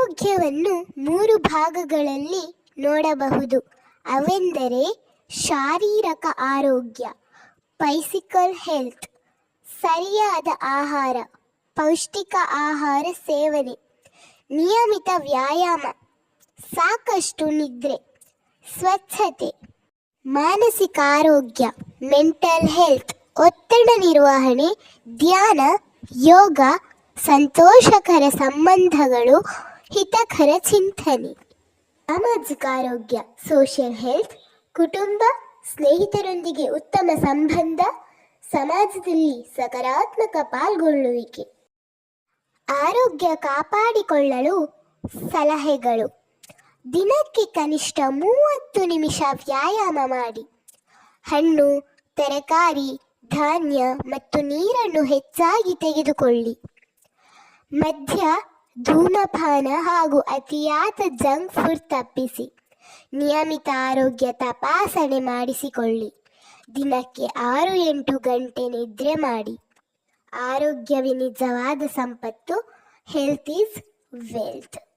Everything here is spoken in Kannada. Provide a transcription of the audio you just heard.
ಆರೋಗ್ಯವನ್ನು ಮೂರು ಭಾಗಗಳಲ್ಲಿ ನೋಡಬಹುದು. ಅವೆಂದರೆ ಶಾರೀರಿಕ ಆರೋಗ್ಯ ಫೈಸಿಕಲ್ ಹೆಲ್ತ್ ಸರಿಯಾದ ಆಹಾರ, ಪೌಷ್ಟಿಕ ಆಹಾರ ಸೇವನೆ, ನಿಯಮಿತ ವ್ಯಾಯಾಮ, ಸಾಕಷ್ಟು ನಿದ್ರೆ, ಸ್ವಚ್ಛತೆ, ಮಾನಸಿಕ ಆರೋಗ್ಯ ಮೆಂಟಲ್ ಹೆಲ್ತ್ ಒತ್ತಡ ನಿರ್ವಹಣೆ, ಧ್ಯಾನ, ಯೋಗ, ಸಂತೋಷಕರ ಸಂಬಂಧಗಳು ಹಿತಕರ ಚಿಂತನೆ. ಸಾಮಾಜಿಕ ಆರೋಗ್ಯ ಸೋಷಿಯಲ್ ಹೆಲ್ತ್ ಕುಟುಂಬ ಸ್ನೇಹಿತರೊಂದಿಗೆ ಉತ್ತಮ ಸಂಬಂಧ, ಸಮಾಜದಲ್ಲಿ ಸಕಾರಾತ್ಮಕ ಪಾಲ್ಗೊಳ್ಳುವಿಕೆ. ಆರೋಗ್ಯ ಕಾಪಾಡಿಕೊಳ್ಳಲು ಸಲಹೆಗಳು. ದಿನಕ್ಕೆ ಕನಿಷ್ಠ ಮೂವತ್ತು ನಿಮಿಷ ವ್ಯಾಯಾಮ ಮಾಡಿ. ಹಣ್ಣು, ತರಕಾರಿ, ಧಾನ್ಯ ಮತ್ತು ನೀರನ್ನು ಹೆಚ್ಚಾಗಿ ತೆಗೆದುಕೊಳ್ಳಿ. ಮದ್ಯ ಧೂಮಪಾನ ಹಾಗೂ ಅತಿಯಾದ ಜಂಕ್ ಫುಡ್ ತಪ್ಪಿಸಿ. ನಿಯಮಿತ ಆರೋಗ್ಯ ತಪಾಸಣೆ ಮಾಡಿಸಿಕೊಳ್ಳಿ. ದಿನಕ್ಕೆ ಆರು ಎಂಟು ಗಂಟೆ ನಿದ್ರೆ ಮಾಡಿ. ಆರೋಗ್ಯವೇ ನಿಜವಾದ ಸಂಪತ್ತು ಹೆಲ್ತ್ ಈಸ್ ವೆಲ್ತ್